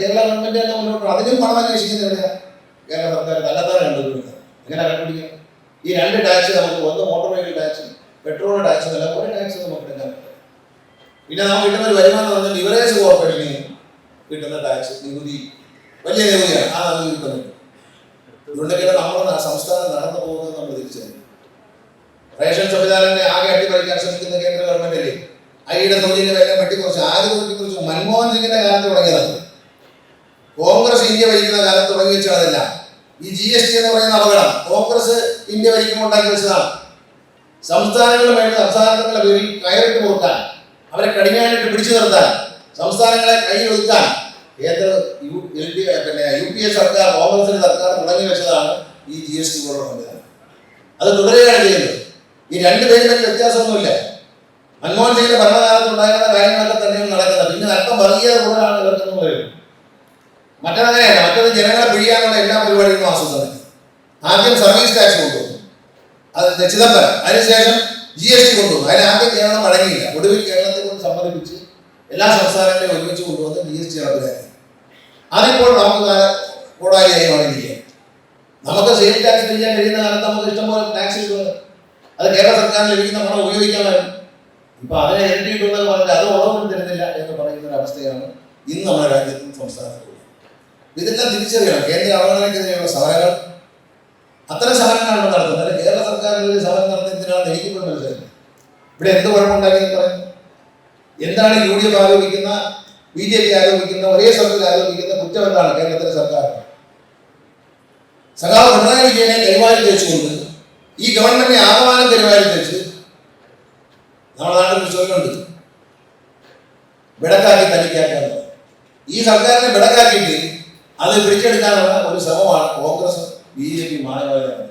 Kerala government തന്നെ മുന്നോട്ട്. അതിനും പണം അന്വേഷിക്കുന്നത് എവിടെയാണ് കേരള സർക്കാർ തന്നെത്താൻ കണ്ടുപിടിക്കുന്നത് എങ്ങനെ കണ്ടുപിടിക്കുക ഈ രണ്ട് ടാക്സ് നമുക്ക് ഒന്ന് motor vehicle tax petrol tax എന്നല്ല ഒരു ടാക്സ് നമുക്ക് എടുക്കാൻ പിന്നെ നമുക്ക് കിട്ടുന്ന ഒരു വരുമാനം പറഞ്ഞാൽ ലിവറേജ് കോർപ്പറേഷന് കിട്ടുന്ന ടാക്സ് നികുതി. വലിയ നികുതിയാണ്. ആ നമുക്ക് കിട്ടുന്നുണ്ട് ഇതുകൊണ്ടൊക്കെയാണ് നമ്മുടെ സംസ്ഥാനം നടന്നു പോകുന്നത് നമ്മൾ തിരിച്ചറിയും റേഷൻ സംവിധാനത്തെ ആകെ അട്ടിപ്പറിക്കാൻ ശ്രമിക്കുന്ന കേന്ദ്ര ഗവൺമെന്റ് അല്ലേ? അരിയുടെ തൊഴിലിന്റെ വില വെട്ടിക്കുറിച്ച്. ആര് കുറിച്ച് മൻമോഹൻ സിംഗിന്റെ കാലത്ത് തുടങ്ങിയതാണ്. കോൺഗ്രസ് ഇന്ത്യ ഭരിക്കുന്ന കാലത്ത് തുടങ്ങി വെച്ചതല്ല ഈ ജി എസ് ടി എന്ന് പറയുന്ന അപകടം കോൺഗ്രസ് ഇന്ത്യ ഭരിക്കുമ്പോൾ ഉണ്ടാക്കി വെച്ചതാണ്. സംസ്ഥാനങ്ങൾ വേണ്ടി സംസ്ഥാനങ്ങളുടെ പേരിൽ കയറിട്ട് കൊടുക്കാൻ അവരെ കടിഞ്ഞാണിട്ട് പിടിച്ചു നിർത്താൻ സംസ്ഥാനങ്ങളെ കയ്യിൽ ഒതുക്കാൻ കേന്ദ്ര യു എൽ ഡി പിന്നെ യു പി എ സർക്കാർ കോൺഗ്രസിന്റെ സർക്കാർ തുടങ്ങി വെച്ചതാണ് ഈ ജി എസ് ടി പോലുള്ള സംവിധാനം അത് തുടരുകയാണ് ചെയ്യുന്നത് ഈ രണ്ട് പേരും വലിയ വ്യത്യാസമൊന്നുമില്ല. മൻമോഹൻ സിംഗിന്റെ ഭരണകാലത്ത് ഉണ്ടായിരുന്ന കാര്യങ്ങളൊക്കെ തന്നെയാണ് നടക്കുന്നത്. പിന്നെ അല്പം വർഗീയത കൂടുതലാണ് ഇവർക്കെന്ന് പറയുന്നത്. മറ്റതങ്ങനെയല്ല മറ്റത് ജനങ്ങളെ പിഴിയാനുള്ള എല്ലാ പരിപാടികളും ആസൂത്രണം. ആദ്യം സർവീസ് ടാക്സ് കൊണ്ടുവന്നു. അത് ചിദംബരം. അതിനുശേഷം ജി എസ് ടി കൊണ്ടുവന്നു. അതിന് ആദ്യം കേരളം വഴങ്ങിയില്ല ഒടുവിൽ കേരളത്തെ കൊണ്ട് സമ്മതിപ്പിച്ച് എല്ലാ സംസ്ഥാനങ്ങളെയും ഒരുമിച്ച് കൊണ്ടുവന്ന് ജി എസ് ടി നടപ്പിലാക്കി. അതിപ്പോൾ നമുക്ക് കൂടായി മാറിയിരിക്കുക നമുക്ക് സെയിൽ ടാക്സ് ചെയ്യാൻ കഴിയുന്ന കാലത്ത് നമുക്ക് ഇഷ്ടംപോലെ ടാക്സ് കിട്ടുന്നത് അത് കേരള സർക്കാരിന് ലഭിക്കുന്ന പണം ഉപയോഗിക്കാമായിരുന്നു. ഇപ്പൊ അതിനെ ഇരട്ടി കിട്ടുന്നത് പറഞ്ഞാൽ അത് ഉറവൊന്നും തരുന്നില്ല എന്ന് പറയുന്ന ഒരു അവസ്ഥയാണ് ഇന്ന് നമ്മുടെ രാജ്യത്തും സംസ്ഥാനത്തും. ഇതെല്ലാം തിരിച്ചറിയണം. കേന്ദ്ര അവഗണനയ്ക്കെതിരെയുള്ള സമരങ്ങൾ അത്തരം സമരങ്ങളാണ് നടത്തുന്നത് അല്ലെ കേരള സർക്കാരിന്റെ സമരം നടത്തുന്ന എന്തിനാണെന്ന് എനിക്കിപ്പോൾ മനസ്സിലാക്കുന്നത് ഇവിടെ എന്ത് കുഴപ്പമുണ്ടാക്കിയെന്ന് പറയുന്നു എന്താണ് യു ഡി എഫ് ആരോപിക്കുന്ന ബി ജെ പി ആരോപിക്കുന്ന ഒരേ സ്ഥലത്തിൽ ആരോപിക്കുന്ന കുറ്റം എന്താണ് കേരളത്തിലെ സർക്കാർ? സഖാവ് പിണറായി വിജയനെ കൈമാറി തേച്ചുകൊണ്ട് ഈ ഗവൺമെന്റിനെ ആഹ്വാനം കൈമാറി വെച്ച് നമ്മുടെ നാട്ടിൽ ചൊല്ലുണ്ട് വിടക്കാക്കി തനിക്കാക്കാൻ ഈ സർക്കാരിനെ വിടക്കാക്കിയിട്ട് അത് പിടിച്ചെടുക്കാനുള്ള ഒരു ശ്രമമാണ് കോൺഗ്രസ് ബി ജെ പി മാനവാദിയാണ്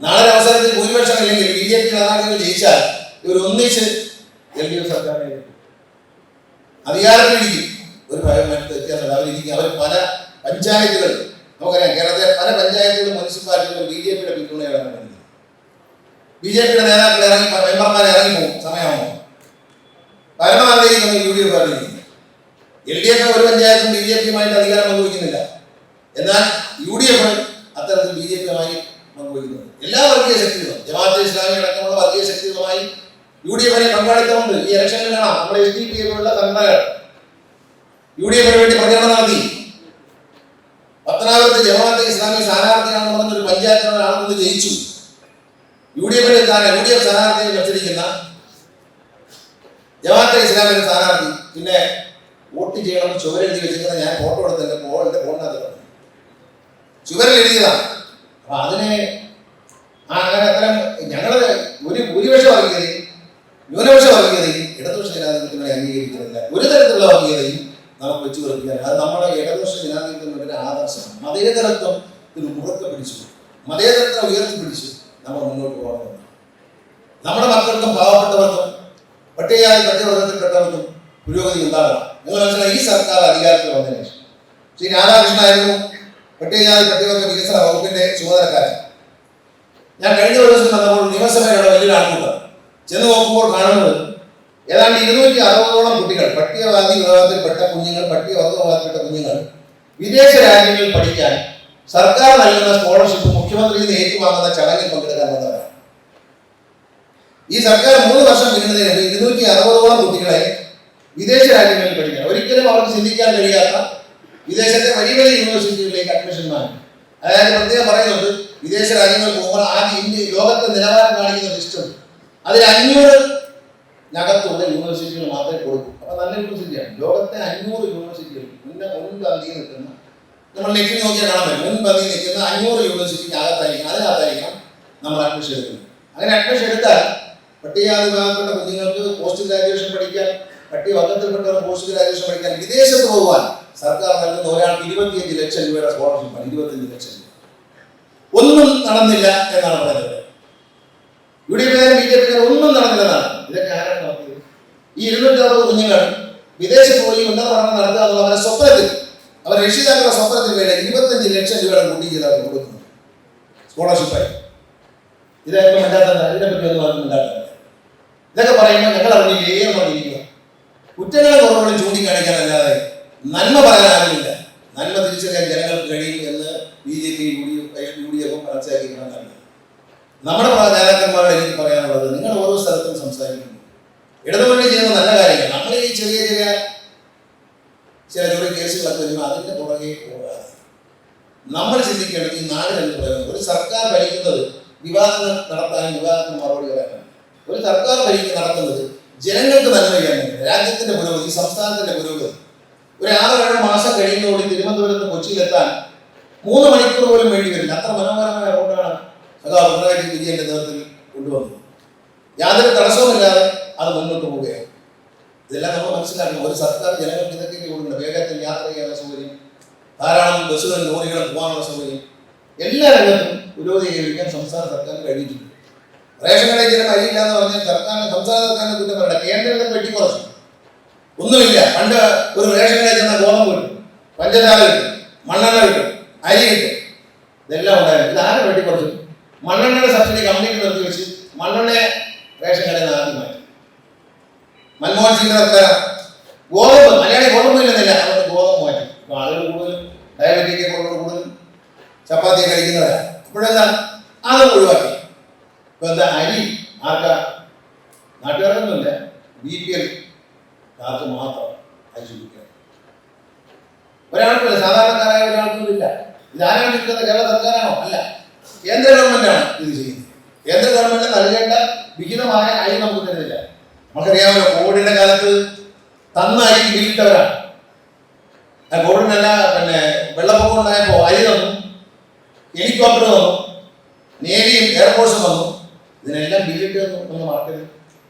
നാളെ അവസരത്തിൽ ഭൂരിപക്ഷം അല്ലെങ്കിൽ ബി ജെ പി നേതാക്കൾ ജയിച്ചാൽ ഇവർ ഒന്നിച്ച് എൽ ഡി എഫ് സർക്കാരിനെ. അധികാരത്തിലിരിക്കും ഒരു ഭയം മറ്റു വ്യത്യാസമില്ല. അവരിരിക്കും. അവർ പല പഞ്ചായത്തുകൾ നമുക്കറിയാം കേരളത്തിലെ പല പഞ്ചായത്തുകളും മുനിസിപ്പാലിറ്റികളും ബി ജെ പിയുടെ പിന്തുണയാണ് വരുന്നത്. ബി ജെ പിയുടെ നേതാക്കൾ ഇറങ്ങി മെമ്പർമാർ ഇറങ്ങി പോകും. സമയമാകുമ്പോൾ പരമാവധി യു ഡി എഫ് ആയിരിക്കും എൽ ഡി എഫ് ഒരു പഞ്ചായത്തും ബി ജെ പിയുമായിട്ട് അധികാരം പങ്കുവയ്ക്കുന്നില്ല. എന്നാൽ യു ഡി എഫ് അത്തരത്തിൽ ബി ജെ പിയുമായി പങ്കുവയ്ക്കുന്നത് എല്ലാ വർഗീയ ശക്തികളും ജമാഅത്തെ ഇസ്ലാമി അടക്കമുള്ള വർഗീയ ശക്തികളുമായി യു ഡി എഫിനെ പങ്കാളിത്തമുണ്ട്. ഈ ഇലക്ഷനിൽ കാണാം. നമ്മുടെ എസ് ഡി പി എഫിലുള്ള സംഘടനകൾ യു ഡി എഫിന് വേണ്ടി പ്രചരണം നടത്തി. പത്തനാപുരത്ത് ജമാഅത്തെ ഇസ്ലാമി സ്ഥാനാർത്ഥിയാണെന്ന് പറഞ്ഞൊരു പഞ്ചായത്തിനോടാണെന്ന് ജയിച്ചു. യു ഡി എഫിന്റെ യു ഡി എഫ് സ്ഥാനാർത്ഥിയെ മത്സരിക്കുന്ന ജമാഅത്തെ ഇസ്ലാമിന്റെ സ്ഥാനാർത്ഥി പിന്നെ വോട്ട് ചെയ്യണമെന്ന് ചുവരെഴുതി വെച്ചിരിക്കുന്നത് ഞാൻ ഫോട്ടോ എടുത്ത് എന്റെ ഫോൺ ഫോണിനകത്ത്. ചുവരിൽ എഴുതിയതാണ് അപ്പൊ അതിനെ ആ അങ്ങനെ അത്തരം ഞങ്ങളത് ഒരു ഭൂരിപക്ഷ വർഗീയതയും ന്യൂനപക്ഷ വർഗീയതയും ഇടതുപക്ഷ ജനാധിപത്യങ്ങളെ അംഗീകരിക്കുന്നില്ല. ഒരു തരത്തിലുള്ള വർഗീയതയും നമുക്ക് വെച്ചു കൊടുക്കാൻ അത് നമ്മുടെ ഇടതുപക്ഷ ജനാധിപത്യങ്ങളുടെ ആദർശമാണ്. മതേതരത്വം ഇതിന് മുറുക്കെ പിടിച്ചു. മതേതരത്വം ഉയർത്തി പിടിച്ച് നമ്മൾ മുന്നോട്ട് പോകണമെന്ന് നമ്മുടെ മക്കൾക്കും പാവപ്പെട്ടവർക്കും പട്ടികയായി പട്ടികവർഗത്തിൽപ്പെട്ടവർക്കും പുരോഗതി ഉണ്ടാകണം നിങ്ങൾ മനസ്സിലായി ഈ സർക്കാർ അധികാരത്തിൽ വന്നതിന് ശേഷം. ശ്രീ രാധാകൃഷ്ണനായിരുന്നു പട്ടികജാതി പട്ടികവർഗ വികസന വകുപ്പിന്റെ ചുമതലക്കാരൻ. ഞാൻ കഴിഞ്ഞ ദിവസം വന്നപ്പോൾ നിയമസഭയുടെ വലിയൊരു ആൾക്കൂട്ടം ചെന്ന് നോക്കുമ്പോൾ കാണുന്നത് ഏതാണ്ട് ഇരുന്നൂറ്റി അറുപതോളം കുട്ടികൾ പട്ടികവാദി വിഭാഗത്തിൽപ്പെട്ട കുഞ്ഞുങ്ങൾ പട്ടികവർഗ വിഭാഗത്തിൽപ്പെട്ട കുഞ്ഞുങ്ങൾ വിദേശ രാജ്യങ്ങളിൽ പഠിക്കാൻ സർക്കാർ നൽകുന്ന സ്കോളർഷിപ്പ് മുഖ്യമന്ത്രിയിൽ നിന്ന് ഏറ്റുവാങ്ങുന്ന ചടങ്ങിൽ പങ്കെടുക്കാൻ വന്നവരാണ്. ഈ സർക്കാർ മൂന്ന് വർഷം പിന്നിടുന്നതിന് ഇരുന്നൂറ്റി അറുപതോളം കുട്ടികളെ വിദേശ രാജ്യങ്ങളിൽ പഠിക്കണം. ഒരിക്കലും അവർക്ക് ചിന്തിക്കാൻ കഴിയാത്ത വിദേശത്തെ വലിയ വലിയ യൂണിവേഴ്സിറ്റികളിലേക്ക് അഡ്മിഷൻ വാങ്ങി അതായത് പ്രത്യേകം പറയുന്നുണ്ട് വിദേശ രാജ്യങ്ങളിൽ പോകുമ്പോൾ ആദ്യം ഇന്ത്യ ലോകത്തെ നിലവാരം കാണിക്കുന്ന ലിസ്റ്റ് അതിൽ അഞ്ഞൂറ് നകത്തുള്ള യൂണിവേഴ്സിറ്റികൾ മാത്രമേ കൊടുക്കൂ. അപ്പൊ നല്ല യൂണിവേഴ്സിറ്റിയാണ് ലോകത്തെ അഞ്ഞൂറ് യൂണിവേഴ്സിറ്റികൾ മുന്നേ മുൻപന്തിയിൽ നിൽക്കുന്ന നമ്മൾ നെറ്റിൽ നോക്കിയാൽ കാണാൻ പറ്റും. മുൻപന്തിയിൽ നിൽക്കുന്ന അഞ്ഞൂറ് യൂണിവേഴ്സിറ്റിക്ക് അകത്തായിരിക്കും. അതിനകത്തായിരിക്കണം നമ്മൾ അഡ്മിഷൻ എടുക്കുന്നത്. അങ്ങനെ അഡ്മിഷൻ എടുത്താൽ പട്ടികജാതി വിഭാഗത്തിലുള്ള കുഞ്ഞുങ്ങൾക്ക് പോസ്റ്റ് ഗ്രാജുവേഷൻ പഠിക്കാൻ പട്ടിക വർഗത്തിൽപ്പെട്ടവർ പോസ്റ്റ് ഗ്രാജുവേഷൻ പഠിക്കാൻ വിദേശത്ത് പോകാൻ സർക്കാർ നൽകുന്ന ഒരാൾക്ക് ഇരുപത്തിയഞ്ച് ലക്ഷം രൂപയുടെ സ്കോളർഷിപ്പാണ് ഇരുപത്തിയഞ്ച് ലക്ഷം രൂപ. ഒന്നും നടന്നില്ല എന്നാണ് പറയുന്നത്. U D F B J P ഒന്നും നടന്നില്ലെന്നാണ് ഇതൊക്കെ ആരാണ് നടത്തിയത് ഈ ഇരുന്നൂറ്റി അറുപത് കുഞ്ഞുങ്ങൾ വിദേശത്ത് പോയി ഉന്നത പഠനം നടത്തുക എന്നുള്ള അവരുടെ സ്വപ്നത്തിൽ അവർ രക്ഷിതാക്കളുടെ സ്വപ്നത്തിൽ വേണ്ടി ഇരുപത്തഞ്ച് ലക്ഷം രൂപയുടെ കുട്ടി ചെയ്താൽ കൊടുക്കുന്നു. സ്കോളർഷിപ്പായി ഇതൊക്കെ ഉണ്ടാക്കുന്നത് ഇതിനെപ്പറ്റി ഒന്നും ഉണ്ടാക്കുന്നത് ഇതൊക്കെ പറയുമ്പോൾ ഞങ്ങൾ അറിഞ്ഞില്ലേ? എന്ന് പറഞ്ഞിരിക്കുക കുറ്റങ്ങളും കുറവുകളും ചൂണ്ടിക്കാണിക്കാനല്ലാതെ നന്മ പറയാൻ ആരുമില്ല നന്മ തിരിച്ചറിയാൻ ജനങ്ങൾക്ക് കഴിയും എന്ന് B J P U D U D എഫും മനസ്സിലാക്കിക്കണം നമ്മുടെ നേതാക്കന്മാരുടെ എനിക്ക് പറയാനുള്ളത് നിങ്ങൾ ഓരോ സ്ഥലത്തും സംസാരിക്കുന്നു. ഇടതുമുന്നണി ചെയ്യുന്ന നല്ല കാര്യങ്ങൾ. നമ്മൾ ഈ ചെറിയ ചെറിയ ചില ചെറിയ കേസുകളൊക്കെ വരുമ്പോൾ അതിന്റെ പുറകെ പോകാതെ നമ്മൾ ചിന്തിക്കേണ്ടത് ഈ നാട് എന്ന് പറയുന്നത് ഒരു സർക്കാർ ഭരിക്കുന്നത് വിവാദങ്ങൾ നടത്താനും വിവാദത്തിന് മറുപടി പറയാനാണ്. ഒരു സർക്കാർ ഭരിക്കുന്ന നടത്തുന്നത് ജനങ്ങൾക്ക് നന്മ രാജ്യത്തിന്റെ പുരോഗതി സംസ്ഥാനത്തിന്റെ പുരോഗതി. ഒരു ആറ് ഏഴ് മാസം കഴിയുന്നതോടെ തിരുവനന്തപുരത്ത് കൊച്ചിയിലെത്താൻ മൂന്ന് മണിക്കൂർ പോലും വേണ്ടി വരില്ല. അത്ര മനോഹരമായ റോഡാണ് അതാ പിണറായി വിജയന്റെ നേതൃത്വത്തിൽ കൊണ്ടുവന്നത്. യാതൊരു തടസ്സവുമില്ലാതെ അത് മുന്നോട്ട് പോവുകയാണ്. ഇതെല്ലാം നമ്മൾ മനസ്സിലാക്കണം. ഒരു സർക്കാർ ജനങ്ങൾക്ക് ഇതൊക്കെ കൊടുക്കുന്നത് വേഗത്തിൽ യാത്ര ചെയ്യാനുള്ള സൗകര്യം ധാരാളം ബസ്സുകളും ലോറികളും പോകാനുള്ള സൗകര്യം എല്ലാ രംഗത്തും പുരോഗതി കൈവരിക്കാൻ സംസ്ഥാന സർക്കാരിന് കഴിഞ്ഞിട്ടുണ്ട്. റേഷൻ കടയിൽ ചില അരിയില്ല എന്ന് പറഞ്ഞാൽ സർക്കാരിന് സംസ്ഥാന സർക്കാരിനെ കുറ്റം പറയണ്ട. കേന്ദ്രത്തെ വെട്ടിക്കുറച്ചു ഒന്നുമില്ല. പണ്ട് ഒരു റേഷൻ കടയിൽ ചെന്ന ഗോതമ്പ് കിട്ടും. പഞ്ചസാര കിട്ടും. മണ്ണെണ്ണ കിട്ടും. അരി കിട്ടും. ഇതെല്ലാം ഉണ്ടായിരുന്നു. ഇത് ആരെ വെട്ടിക്കുറച്ചു മണ്ണെണ്ണയുടെ സബ്സിഡി കമ്പനിക്ക് നിർത്തി വെച്ച് മണ്ണെണ്ണയെ റേഷൻ കടയിൽ നിന്ന് ആദ്യം മാറ്റി. മൻമോഹൻ സിംഗ് സർക്കാർ ഗോതമ്പ്. മലയാളി ഗോതമ്പ് ഇല്ലെന്നില്ല. അതുകൊണ്ട് ഗോതമ്പ് മാറ്റി. ഇപ്പൊ ആളുകൾ കൂടുതലും ഡയബറ്റിക്കെ കൂടുതൽ കൂടുതലും ചപ്പാത്തി കഴിക്കുന്നവരാണ് ഇപ്പോഴെന്താ അത് ഒഴിവാക്കി. ഇപ്പൊ എന്താ അരി? ആർക്കാ? നാട്ടുകാരൊന്നുമില്ല. ബി പി എൽ കാർക്ക് മാത്രം അരി ചുരുക്കുക ഒരാൾക്കില്ല സാധാരണക്കാരായ ഒരാൾക്കും ഇല്ല ഇതാരാണ് ഇരിക്കുന്നത് കേരള സർക്കാരാണോ? അല്ല. കേന്ദ്ര ഗവൺമെന്റാണ് ഇത് ചെയ്യുന്നത്. കേന്ദ്ര ഗവൺമെന്റ് നൽകേണ്ട വിഹിതമായ അരി നമുക്ക് തരുന്നില്ല. നമുക്കറിയാമല്ലോ കോവിഡിന്റെ കാലത്ത് തന്ന അരി ബില്ലിട്ടവരാണ് ആ കോവിഡിനല്ല പിന്നെ വെള്ളപ്പൊക്കം ഉണ്ടായപ്പോൾ അരി തന്നു. ഹെലികോപ്റ്റർ തന്നു. നേവിയും എയർഫോഴ്സും വന്നു ഇതിനെല്ലാം ബി ജെ ഒന്ന് മാർക്കറ്റ്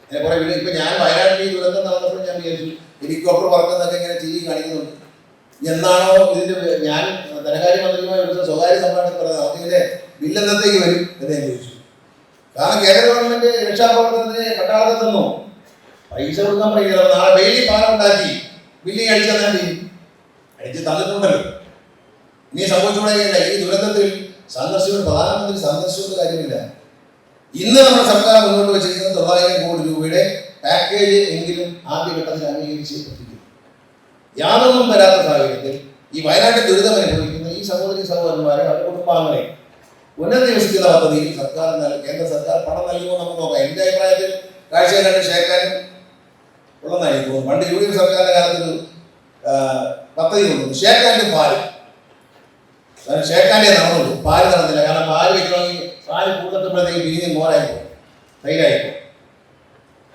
അങ്ങനെ കുറെ ഇപ്പൊ ഞാൻ വയനാട്ടിൽ ദുരന്തം നടന്നപ്പോൾ ഞാൻ വിചാരിച്ചു ഹെലികോപ്റ്റർ പറക്കുന്നതൊക്കെ ഇങ്ങനെ ടി കാണിക്കുന്നുണ്ട്. എന്നാണോ ഇതിന്റെ ഞാൻ ധനകാര്യമന്ത്രിയുമായി വിളിച്ച സ്വകാര്യ സംഭാഷണം പറയുന്നത് അതിന്റെ ബില്ലെന്നത്തേക്ക് വരും? എന്ന് ഞാൻ ചോദിച്ചു. കാരണം കേരള ഗവൺമെന്റ് രക്ഷാപ്രവർത്തനത്തിന് പട്ടാളത്തിൽ തന്നു പൈസ കൊടുക്കാൻ പറയുക നാളെ ഡെയിലി പാലം ഉണ്ടാക്കി ബില്ലിങ് അടിച്ചു തന്നെ ചെയ്യും? അടിച്ച് തന്നിട്ടുണ്ടല്ലോ. ഇനി സംഭവിച്ചുകൂടെയില്ല ഈ ദുരന്തത്തിൽ സന്ദർശിക്കുന്ന പ്രധാനമന്ത്രി സന്ദർശിക്കുന്ന കാര്യമില്ല. ഇന്ന് നമ്മുടെ സർക്കാർ മുന്നോട്ട് വെച്ചിരിക്കുന്ന തൊള്ളായിരം കോടി രൂപയുടെ പാക്കേജ് എങ്കിലും ആദ്യഘട്ടത്തിൽ അംഗീകരിച്ച് എത്തിക്കുന്നു. യാതൊന്നും വരാത്ത സാഹചര്യത്തിൽ ഈ വയനാട്ടിൽ ദുരിതം അനുഭവിക്കുന്ന ഈ സഹോദരി സഹോദരന്മാരെ അവരുടെ കുടുംബാംഗങ്ങളെ പുനരധിവസിക്കുന്ന പദ്ധതിയിൽ സർക്കാർ കേന്ദ്ര സർക്കാർ പണം നൽകുമോ നമുക്ക് നോക്കാം. എന്റെ അഭിപ്രായത്തിൽ കാഴ്ച കണ്ട് ശേഖരൻ ഉള്ളതായി തോന്നുന്നു പണ്ട് യു ഡി എഫ് സർക്കാരിന്റെ കാലത്തൊരു പദ്ധതി കൊണ്ടുവന്നു. ഷേക്കാന്റെ പാൽ ഷേക്കാന്റെ നടന്നുള്ളൂ പാൽ നടന്നില്ല. കാരണം പാൽ വെക്കണമെങ്കിൽ പാൽ കൂടുതലെത്തുമ്പോഴത്തേക്ക് പിരിഞ്ഞ് മോരായി തൈരായി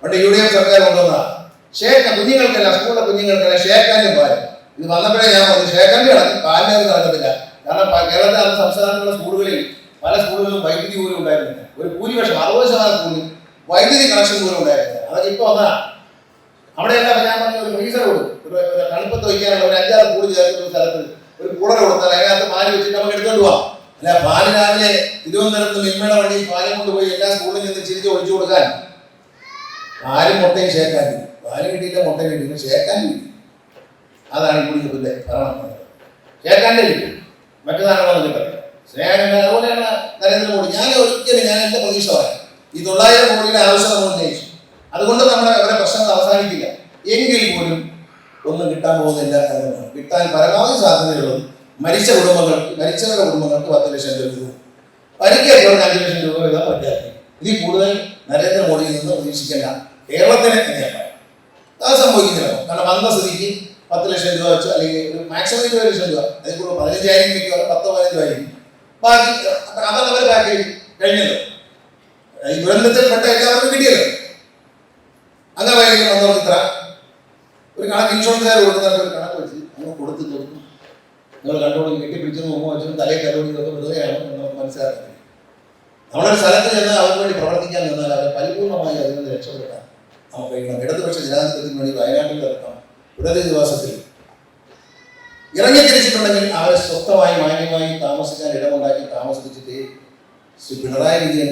പണ്ട് യു ഡി എഫ് സർക്കാർ കൊണ്ടുവന്ന ഷേക്ക കുഞ്ഞുങ്ങൾക്കല്ല സ്കൂളിലെ കുഞ്ഞുങ്ങൾക്കല്ല ഷേക്കാന്റെ പാൽ ഇത് വന്നപ്പോഴേ ഞാൻ പറഞ്ഞു ഷേക്കാന്റെ പാലിന്റെ അത് നടക്കത്തില്ല. കാരണം കേരളത്തിലെ അന്ന് സംസ്ഥാനത്തുള്ള സ്കൂളുകളിൽ പല സ്കൂളുകളിലും വൈദ്യുതി പോലും ഉണ്ടായിരുന്നില്ല. ഒരു ഭൂരിപക്ഷം അറുപത് ശതമാനം സ്കൂളിൽ വൈദ്യുതി കണക്ഷൻ പോലും ഉണ്ടായിരുന്നില്ല. അതൊക്കെ ഇപ്പോൾ വന്നതാ അവിടെയെല്ലാം ഞാൻ പറഞ്ഞ ഒരു ഫ്രീസർ കൊടുക്കും ഒരു തണുപ്പത്ത് വയ്ക്കാനുള്ള ഒരു അഞ്ചാറ് കൂടി ചേർക്കുന്ന ഒരു സ്ഥലത്ത് ഒരു കൂടൽ കൊടുത്താൽ അതിനകത്ത് മാറി വെച്ചിട്ട് നമുക്ക് എടുത്തോണ്ട് പോവാം. അല്ല പാൽ രാവിലെ തിരുവനന്തപുരത്ത് മിൽമയുടെ വണ്ടി പാലും കൊണ്ടുപോയി എല്ലാ സ്കൂളിൽ നിന്ന് ചിരിച്ച് ഒഴിച്ചു കൊടുക്കാൻ. പാലും മുട്ടയും ഷേക്കാൻ പാൽ കിട്ടിയില്ല മുട്ട കിട്ടിയില്ല ഷേക്കാൻ കിട്ടി. അതാണ് ഈ കുടിക്കുന്നതിന്റെ ഭരണം. ഷേക്കാന്റെ കിട്ടും. മറ്റേതാണെന്ന് കിട്ടില്ല സ്നേഹം അതുപോലെയാണ് നരേന്ദ്രമോദി ഞാൻ ഒരിക്കലും ഞാൻ എന്റെ പ്രതീക്ഷ പറയാം ഈ തൊള്ളായിരം കോടിയുടെ ആവശ്യം ഉന്നയിച്ചു അതുകൊണ്ട് നമ്മുടെ അവരെ പ്രശ്നങ്ങൾ അവസാനിക്കില്ല. എങ്കിൽ പോലും ഒന്നും കിട്ടാൻ പോകുന്ന എല്ലാ കാര്യങ്ങളും കിട്ടാൻ പരമാവധി സാധ്യതയുള്ളത് മരിച്ച കുടുംബങ്ങൾക്ക് മരിച്ചവരുടെ കുടുംബങ്ങൾക്ക് പത്ത് ലക്ഷം രൂപ പരിക്കേറ്റവർക്ക് അഞ്ച് ലക്ഷം രൂപ വീതം പ്രഖ്യാപിക്കും ഇതിൽ കൂടുതൽ നരേന്ദ്രമോദിയിൽ നിന്ന് പ്രതീക്ഷിക്കേണ്ട കേരളത്തിന് തന്നെയാണ് അത് സംഭവിക്കുന്നില്ല കാരണം വന്ന സ്ഥിതിക്ക് പത്ത് ലക്ഷം രൂപ വെച്ച് അല്ലെങ്കിൽ ഒരു മാക്സിമം ഇരുപത് ലക്ഷം രൂപ അതിൽ കൂടുതൽ പതിനഞ്ചായിരം മിക്കവാറും പത്തോ പതിനഞ്ചായിരം ബാക്കി അതാണ് അവർ പാക്കേജ് കഴിഞ്ഞല്ലോ ഈ ദുരന്തത്തിൽപ്പെട്ട എല്ലാവർക്കും കിട്ടിയല്ലോ. അങ്ങനെ വന്നവർക്ക് ഇത്ര. ഒരു കണക്ക് ഇൻഷുറൻസുകാർ കൊടുക്കുന്നവർക്ക് ഒരു കണക്ക് വെച്ച് അങ്ങ് കൊടുത്ത് കൊടുത്തു നിങ്ങൾ കണ്ടോളി കെട്ടിപ്പിടിച്ചതും നോക്കുമ്പോൾ വെച്ചതും തലയിൽ കരോടി ഇതൊക്കെ വെറുതെയാണ് എന്ന് മനസ്സിലാക്കുന്നത് നമ്മളൊരു സ്ഥലത്ത് ചെന്ന് അവർക്ക് വേണ്ടി പ്രവർത്തിക്കാൻ നിന്നാൽ അവരെ പരിപൂർണമായി അതിൽ നിന്ന് രക്ഷപ്പെടാൻ നമുക്ക് കഴിയണം. ഇടതുപക്ഷ ജനാധിപത്യത്തിന് വേണ്ടി വയനാട്ടിൽ ഇറക്കാം ഉടനെ ദിവസത്തിൽ ഇറങ്ങി തിരിച്ചിട്ടുണ്ടെങ്കിൽ അവരെ സ്വസ്ഥമായി മാന്യമായി താമസിക്കാൻ ഇടമുണ്ടാക്കി താമസിപ്പിച്ചിട്ട് ശ്രീ പിണറായി വിജയൻ